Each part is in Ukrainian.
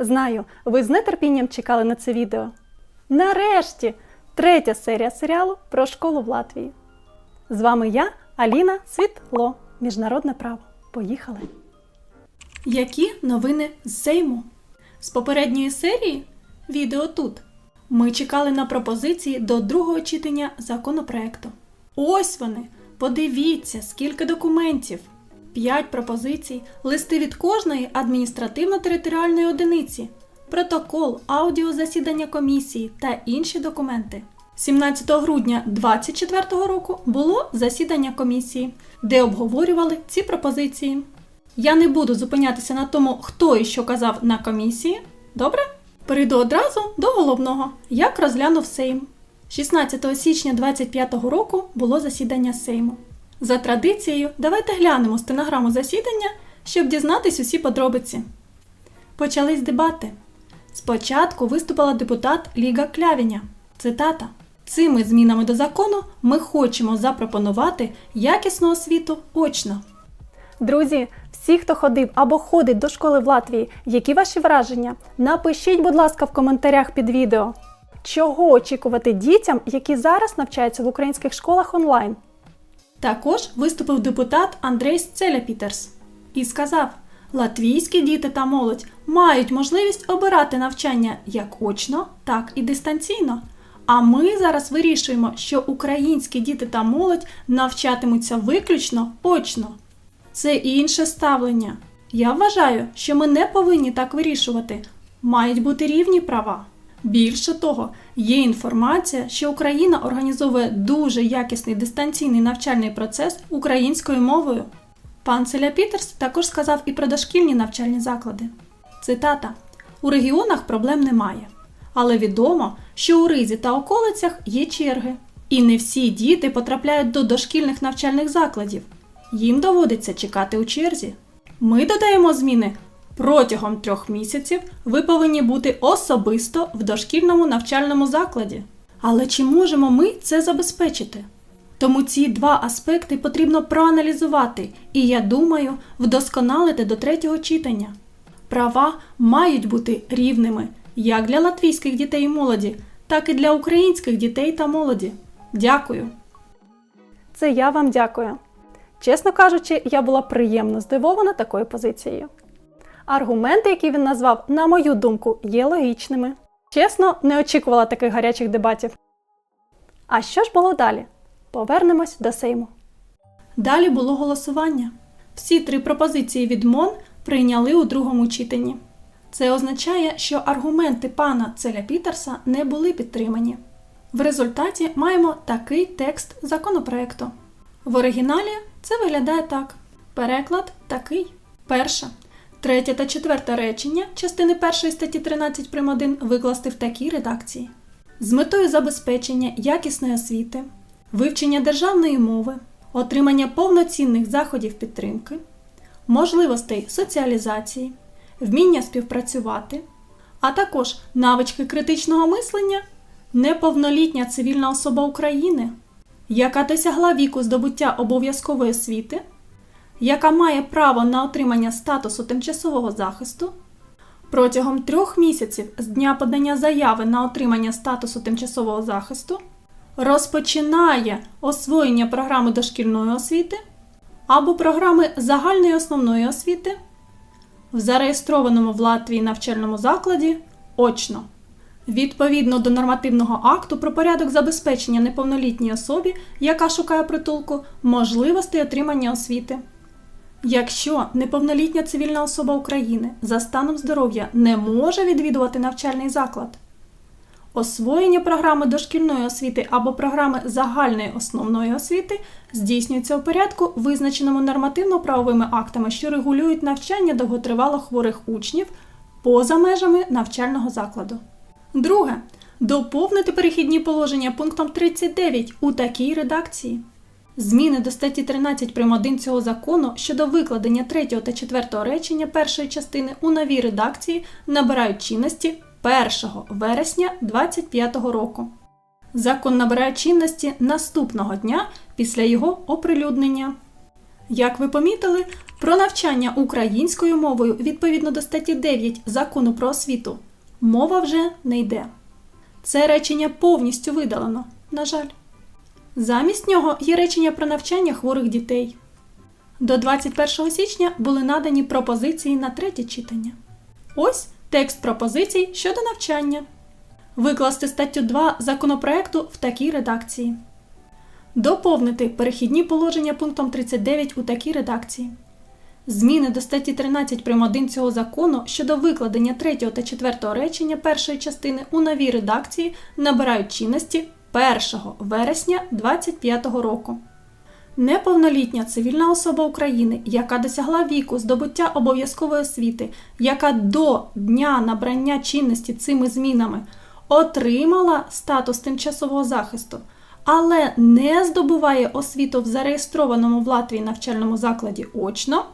Знаю, ви з нетерпінням чекали на це відео. Нарешті! Третя серія серіалу про школу в Латвії. З вами я, Аліна Світло, Міжнародне право. Поїхали! Які новини з Сейму? З попередньої серії відео тут. Ми чекали на пропозиції до другого читання законопроекту. Ось вони. Подивіться, скільки документів. П'ять пропозицій, листи від кожної адміністративно-територіальної одиниці, протокол, аудіозасідання комісії та інші документи. 17 грудня 2024 року було засідання комісії, де обговорювали ці пропозиції. Я не буду зупинятися на тому, хто і що казав на комісії. Добре? Перейду одразу до головного, як розглянув Сейм. 16 січня 2025 року було засідання Сейму. За традицією, давайте глянемо стенограму засідання, щоб дізнатись усі подробиці. Почались дебати. Спочатку виступила депутат Ліга Клявіня. Цитата: Цими змінами до закону ми хочемо запропонувати якісну освіту очно. Друзі, всі, хто ходив або ходить до школи в Латвії, які ваші враження? Напишіть, будь ласка, в коментарях під відео. Чого очікувати дітям, які зараз навчаються в українських школах онлайн? Також виступив депутат Андрей Сцеля Пітерс і сказав: латвійські діти та молодь мають можливість обирати навчання як очно, так і дистанційно. А ми зараз вирішуємо, що українські діти та молодь навчатимуться виключно очно. Це інше ставлення. Я вважаю, що ми не повинні так вирішувати. Мають бути рівні права. Більше того, є інформація, що Україна організовує дуже якісний дистанційний навчальний процес українською мовою. Пан Целя Пітерс також сказав і про дошкільні навчальні заклади. Цитата: У регіонах проблем немає, але відомо, що у Ризі та околицях є черги, і не всі діти потрапляють до дошкільних навчальних закладів. Їм доводиться чекати у черзі. Ми додаємо зміни. Протягом трьох місяців ви повинні бути особисто в дошкільному навчальному закладі. Але чи можемо ми це забезпечити? Тому ці два аспекти потрібно проаналізувати і, я думаю, вдосконалити до третього читання. Права мають бути рівними як для латвійських дітей і молоді, так і для українських дітей та молоді. Дякую. Це я вам дякую. Чесно кажучи, я була приємно здивована такою позицією. Аргументи, які він назвав, на мою думку, є логічними. Чесно, не очікувала таких гарячих дебатів. А що ж було далі? Повернемось до Сейму. Далі було голосування. Всі три пропозиції від МОН прийняли у другому читанні. Це означає, що аргументи пана Целя Пітерса не були підтримані. В результаті маємо такий текст законопроекту. В оригіналі це виглядає так: переклад такий. Перше. Третє та четверте речення частини першої статті 13 прим. 1 викласти в такій редакції. З метою забезпечення якісної освіти, вивчення державної мови, отримання повноцінних заходів підтримки, можливостей соціалізації, вміння співпрацювати, а також навички критичного мислення, неповнолітня цивільна особа України, яка досягла віку здобуття обов'язкової освіти, яка має право на отримання статусу тимчасового захисту, протягом трьох місяців з дня подання заяви на отримання статусу тимчасового захисту розпочинає освоєння програми дошкільної освіти або програми загальної основної освіти в зареєстрованому в Латвії навчальному закладі очно. Відповідно до нормативного акту про порядок забезпечення неповнолітній особі, яка шукає притулку, можливостей отримання освіти. Якщо неповнолітня цивільна особа України за станом здоров'я не може відвідувати навчальний заклад, освоєння програми дошкільної освіти або програми загальної основної освіти здійснюється у порядку, визначеному нормативно-правовими актами, що регулюють навчання довготривало хворих учнів поза межами навчального закладу. Друге. Доповнити перехідні положення пунктом 39 у такій редакції. Зміни до статті 13 прим. 1 цього закону щодо викладення 3 та 4 речення першої частини у новій редакції набирають чинності 1 вересня 2025 року. Закон набирає чинності наступного дня після його оприлюднення. Як ви помітили, Про навчання українською мовою відповідно до статті 9 закону про освіту мова вже не йде. Це речення повністю видалено, на жаль. Замість нього є речення про навчання хворих дітей. До 21 січня були надані пропозиції на третє читання. Ось текст пропозицій щодо навчання. Викласти статтю 2 законопроекту в такій редакції. Доповнити перехідні положення пунктом 39 у такій редакції. Зміни до статті 13 прим. 1 цього закону щодо викладення 3 та 4 речення першої частини у новій редакції набирають чинності 1 вересня 2025 року. Неповнолітня цивільна особа України, яка досягла віку здобуття обов'язкової освіти, яка до дня набрання чинності цими змінами отримала статус тимчасового захисту, але не здобуває освіту в зареєстрованому в Латвії навчальному закладі очно,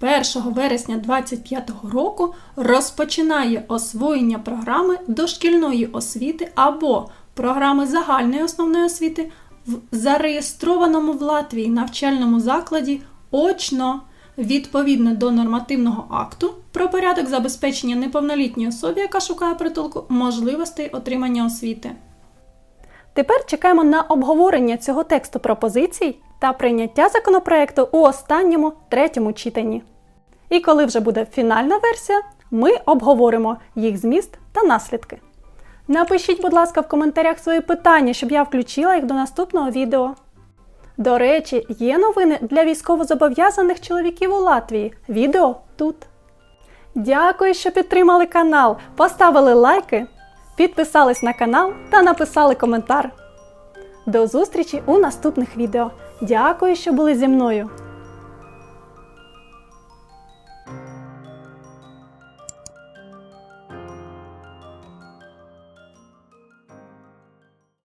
1 вересня 2025 року розпочинає освоєння програми дошкільної освіти або програми загальної основної освіти в зареєстрованому в Латвії навчальному закладі очно відповідно до нормативного акту про порядок забезпечення неповнолітньої особі, яка шукає притулку, можливостей отримання освіти. Тепер чекаємо на обговорення цього тексту пропозицій та прийняття законопроекту у останньому третьому читанні. І коли вже буде фінальна версія, ми обговоримо їх зміст та наслідки. Напишіть, будь ласка, в коментарях свої питання, щоб я включила їх до наступного відео. До речі, є новини для військовозобов'язаних чоловіків у Латвії. Відео тут. Дякую, що підтримали канал, поставили лайки, підписались на канал та написали коментар. До зустрічі у наступних відео. Дякую, що були зі мною.